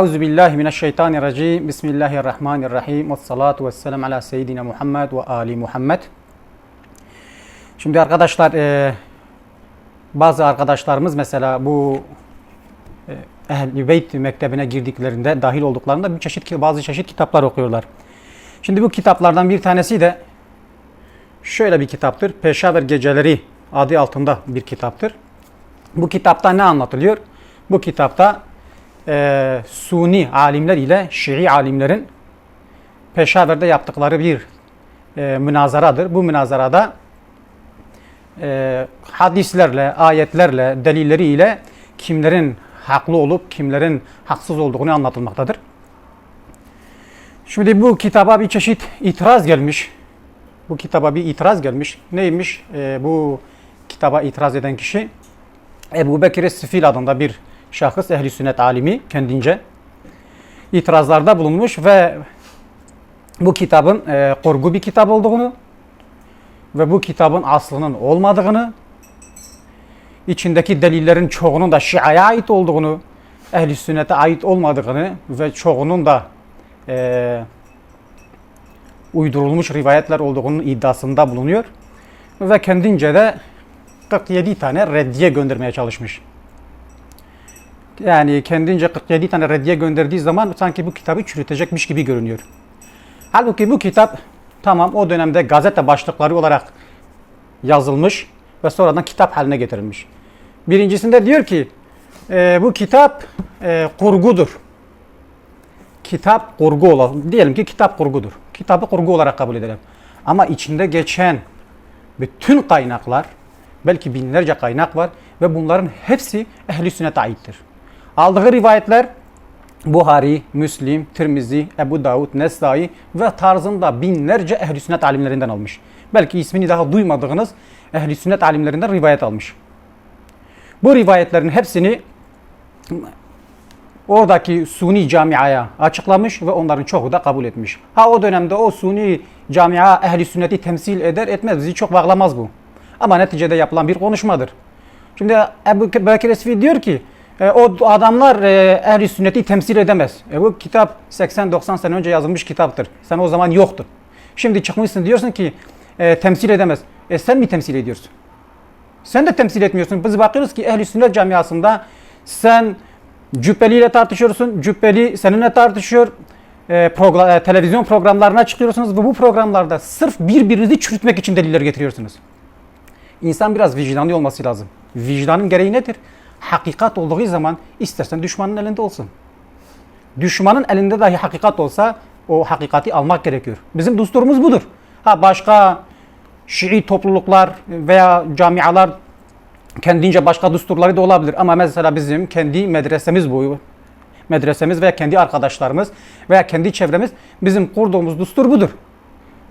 Euzu billahi mineşşeytanirracim. Bismillahirrahmanirrahim. Ves salatu vesselam ala seyyidina Muhammed ve ali Muhammed. Şimdi arkadaşlar e, bazı arkadaşlarımız mesela bu e, Ehl-i Beyt mektebine girdiklerinde dahil olduklarında bir çeşit bazı çeşit kitaplar okuyorlar. Şimdi bu kitaplardan bir tanesi de şöyle bir kitaptır. Peşaver Geceleri adı altında bir kitaptır. Bu kitapta ne anlatılıyor? Bu kitapta e, Suni alimler ile Şii alimlerin Peşaver'de yaptıkları bir e, münazaradır. Bu münazarada e, hadislerle, ayetlerle, delilleriyle kimlerin haklı olup kimlerin haksız olduğunu anlatılmaktadır. Şimdi bu kitaba bir çeşit itiraz gelmiş. Bu kitaba bir itiraz gelmiş. Neymiş? E, bu kitaba itiraz eden kişi Ebu Bekir Sifil adında bir şahıs, ehli sünnet alimi kendince itirazlarda bulunmuş ve bu kitabın e, kurgu bir kitap olduğunu ve bu kitabın aslının olmadığını, içindeki delillerin çoğunun da Şia'ya ait olduğunu, ehli sünnete ait olmadığını ve çoğunun da e, uydurulmuş rivayetler olduğunun iddiasında bulunuyor. Ve kendince de 47 tane reddiye göndermeye çalışmış. Yani kendince 47 tane reddiye gönderdiği zaman sanki bu kitabı çürütecekmiş gibi görünüyor. Halbuki bu kitap tamam o dönemde gazete başlıkları olarak yazılmış ve sonradan kitap haline getirilmiş. Birincisinde diyor ki e, bu kitap e, kurgudur. Kitap kurgu olan, diyelim ki kitap kurgudur. Kitabı kurgu olarak kabul edelim. Ama içinde geçen bütün kaynaklar, belki binlerce kaynak var ve bunların hepsi ehli sünnete aittir. Aldığı rivayetler Buhari, Müslim, Tirmizi, Ebu Davud, Nesai ve tarzında binlerce ehli sünnet alimlerinden almış. Belki ismini daha duymadığınız ehli sünnet alimlerinden rivayet almış. Bu rivayetlerin hepsini oradaki Suni camiaya açıklamış ve onların çoğu da kabul etmiş. Ha o dönemde o Suni camia ehli sünneti temsil eder etmez bizi çok bağlamaz bu. Ama neticede yapılan bir konuşmadır. Şimdi Ebu Bekir Esfi diyor ki e, o adamlar e, ehli sünneti temsil edemez. E, bu kitap 80-90 sene önce yazılmış kitaptır. Sen o zaman yoktun. Şimdi çıkmışsın diyorsun ki e, temsil edemez. E sen mi temsil ediyorsun? Sen de temsil etmiyorsun. Biz bakıyoruz ki ehli sünnet camiasında sen Cübbeli ile tartışıyorsun. Cübbeli seninle tartışıyor. E, program, e, televizyon programlarına çıkıyorsunuz ve bu programlarda sırf birbirinizi çürütmek için deliller getiriyorsunuz. İnsan biraz vicdanlı olması lazım. Vicdanın gereği nedir? Hakikat olduğu zaman istersen düşmanın elinde olsun. Düşmanın elinde dahi hakikat olsa o hakikati almak gerekiyor. Bizim dusturumuz budur. Ha başka Şii topluluklar veya camialar kendince başka düsturları da olabilir. Ama mesela bizim kendi medresemiz bu. Medresemiz veya kendi arkadaşlarımız veya kendi çevremiz bizim kurduğumuz düstur budur.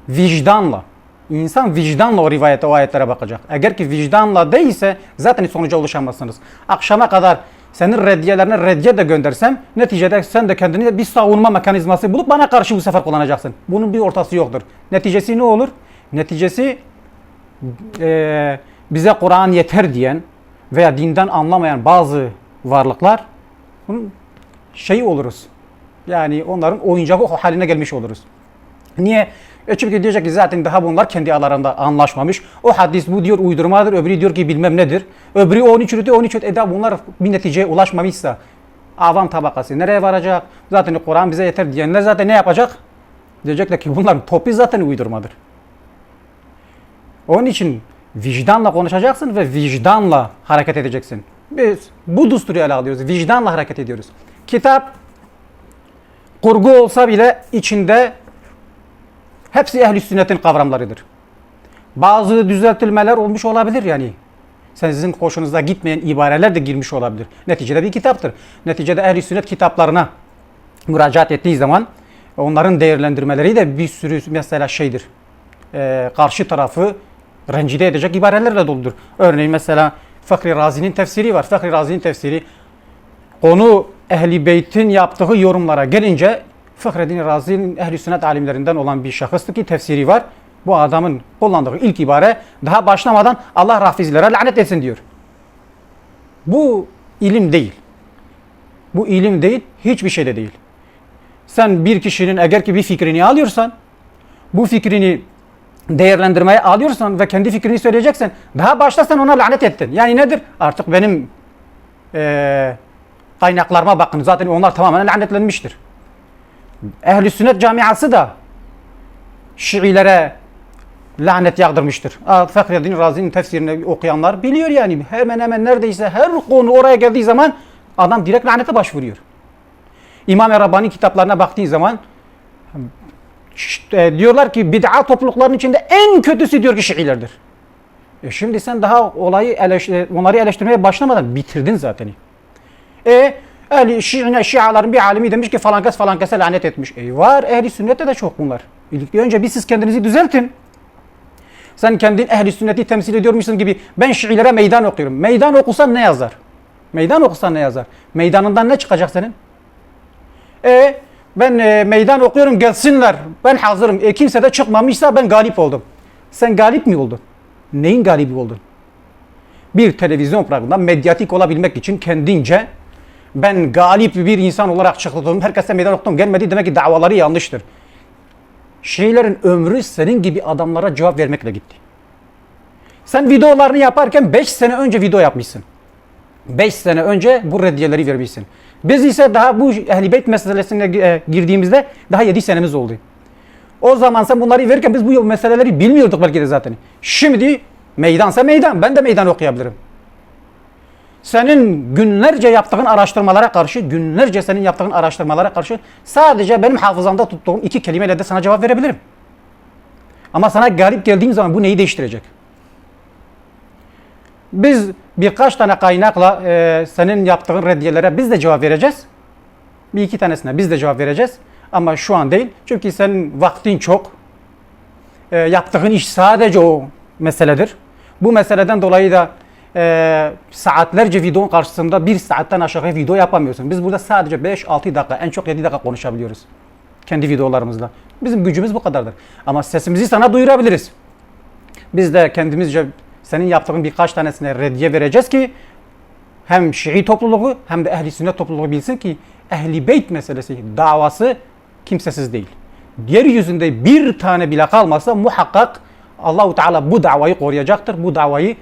Vicdanla. İnsan vicdanla o rivayete, o ayetlere bakacak. Eğer ki vicdanla değilse zaten sonuca ulaşamazsınız. Akşama kadar senin reddiyelerine reddiye de göndersem neticede sen de kendini bir savunma mekanizması bulup bana karşı bu sefer kullanacaksın. Bunun bir ortası yoktur. Neticesi ne olur? Neticesi e, bize Kur'an yeter diyen veya dinden anlamayan bazı varlıklar bunun şeyi oluruz. Yani onların oyuncağı haline gelmiş oluruz. Niye? E çünkü diyecek ki zaten daha bunlar kendi aralarında anlaşmamış. O hadis bu diyor uydurmadır, öbürü diyor ki bilmem nedir. Öbürü onu çürütüyor, onu çürütüyor. E bunlar bir neticeye ulaşmamışsa avam tabakası nereye varacak? Zaten Kur'an bize yeter diyenler zaten ne yapacak? Diyecekler ki bunların topu zaten uydurmadır. Onun için vicdanla konuşacaksın ve vicdanla hareket edeceksin. Biz bu dusturu ele alıyoruz. Vicdanla hareket ediyoruz. Kitap kurgu olsa bile içinde hepsi ehli sünnetin kavramlarıdır. Bazı düzeltilmeler olmuş olabilir yani. Sizin hoşunuza gitmeyen ibareler de girmiş olabilir. Neticede bir kitaptır. Neticede ehli sünnet kitaplarına müracaat ettiği zaman onların değerlendirmeleri de bir sürü mesela şeydir. Ee, karşı tarafı rencide edecek ibarelerle doludur. Örneğin mesela Fakri Razi'nin tefsiri var. Fakri Razi'nin tefsiri konu Ehli Beyt'in yaptığı yorumlara gelince Fahreddin Razi'nin ehli sünnet alimlerinden olan bir şahıstı ki tefsiri var. Bu adamın kullandığı ilk ibare daha başlamadan Allah rafizlere lanet etsin diyor. Bu ilim değil. Bu ilim değil, hiçbir şey de değil. Sen bir kişinin eğer ki bir fikrini alıyorsan, bu fikrini değerlendirmeye alıyorsan ve kendi fikrini söyleyeceksen, daha başta sen ona lanet ettin. Yani nedir? Artık benim eee kaynaklarıma bakın. Zaten onlar tamamen lanetlenmiştir. Ehl-i Sünnet camiası da Şiilere lanet yağdırmıştır. Aa, Fahreddin Razi'nin tefsirini okuyanlar biliyor yani. Hemen hemen neredeyse her konu oraya geldiği zaman adam direkt lanete başvuruyor. İmam Rabbani kitaplarına baktığın zaman işte diyorlar ki bid'a topluluklarının içinde en kötüsü diyor ki Şiilerdir. E şimdi sen daha olayı eleş- onları eleştirmeye başlamadan bitirdin zaten. E ehli Şiine, Şiaların bir alimi demiş ki falan kes falan kese lanet etmiş. E var ehli sünnette de çok bunlar. İlk önce bir siz kendinizi düzeltin. Sen kendin ehli sünneti temsil ediyormuşsun gibi ben Şiilere meydan okuyorum. Meydan okusan ne yazar? Meydan okusan ne yazar? Meydanından ne çıkacak senin? E ben e, meydan okuyorum gelsinler. Ben hazırım. E kimse de çıkmamışsa ben galip oldum. Sen galip mi oldun? Neyin galibi oldun? Bir televizyon programında medyatik olabilmek için kendince ben galip bir insan olarak çıktım. Herkese meydan okudum. Gelmedi demek ki davaları yanlıştır. Şeylerin ömrü senin gibi adamlara cevap vermekle gitti. Sen videolarını yaparken 5 sene önce video yapmışsın. 5 sene önce bu reddiyeleri vermişsin. Biz ise daha bu Ehl-i Beyt meselesine e, girdiğimizde daha 7 senemiz oldu. O zaman sen bunları verirken biz bu meseleleri bilmiyorduk belki de zaten. Şimdi meydansa meydan. Ben de meydan okuyabilirim. Senin günlerce yaptığın araştırmalara karşı, günlerce senin yaptığın araştırmalara karşı sadece benim hafızamda tuttuğum iki kelimeyle de sana cevap verebilirim. Ama sana galip geldiğim zaman bu neyi değiştirecek? Biz birkaç tane kaynakla e, senin yaptığın reddiyelere biz de cevap vereceğiz. Bir iki tanesine biz de cevap vereceğiz. Ama şu an değil. Çünkü senin vaktin çok. E, yaptığın iş sadece o meseledir. Bu meseleden dolayı da e, saatlerce videonun karşısında bir saatten aşağı video yapamıyorsun. Biz burada sadece 5-6 dakika, en çok 7 dakika konuşabiliyoruz. Kendi videolarımızla. Bizim gücümüz bu kadardır. Ama sesimizi sana duyurabiliriz. Biz de kendimizce senin yaptığın birkaç tanesine reddiye vereceğiz ki hem Şii topluluğu hem de ehli sünnet topluluğu bilsin ki ehli beyt meselesi davası kimsesiz değil. Yeryüzünde bir tane bile kalmasa muhakkak Allahu Teala bu davayı koruyacaktır. Bu davayı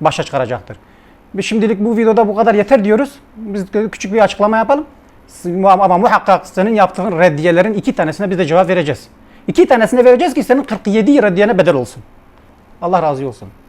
başa çıkaracaktır. Şimdilik bu videoda bu kadar yeter diyoruz. Biz küçük bir açıklama yapalım. Ama muhakkak senin yaptığın reddiyelerin iki tanesine biz de cevap vereceğiz. İki tanesine vereceğiz ki senin 47 reddiyene bedel olsun. Allah razı olsun.